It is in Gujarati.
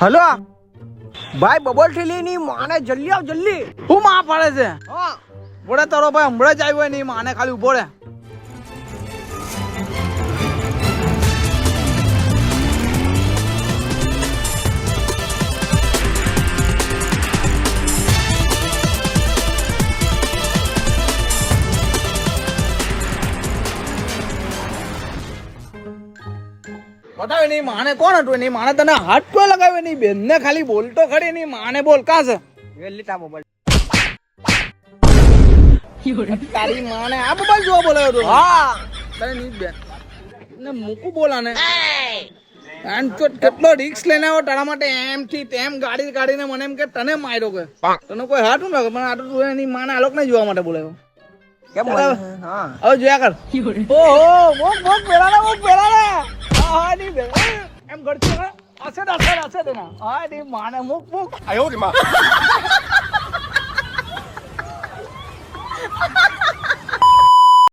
હલો ભાઈ બબલ ઠેલી ની માને જલ્દી આવ જલ્દી. હું માં પાડે છે? હા. બોલે તારો ભાઈ હમણાં જ આવ્યો નહીં માને ખાલી ઊભો રે બતાવે નહીં માને કોણ હતું? નહીં માને તને હાથ કોઈ લગાવે નહીં બેન ને ખાલી બોલતો ખરી નહીં માને બોલ કા છે? વેલી તા મોબાઈલ. તારી માને આ મોબાઈલ જોવા બોલાયો તો? હા. તને નહીં બેન. ને મૂકું બોલાને. તો કેટલો રિક્સ લઈને આવ્યો તારા માટે એમ થી તેમ ગાડી કાઢીને મને એમ કે તને માર્યો કે. તને કોઈ હાથ ન લાગે પણ આટલું તું એની માને આ લોકોને જોવા માટે બોલાયો કેમ. હા. હવે જોયા કર. ઓહો મોક મોક પેલા ની. એમ ગળતી હશે ને ને હશે ને ની માને મુક મુક.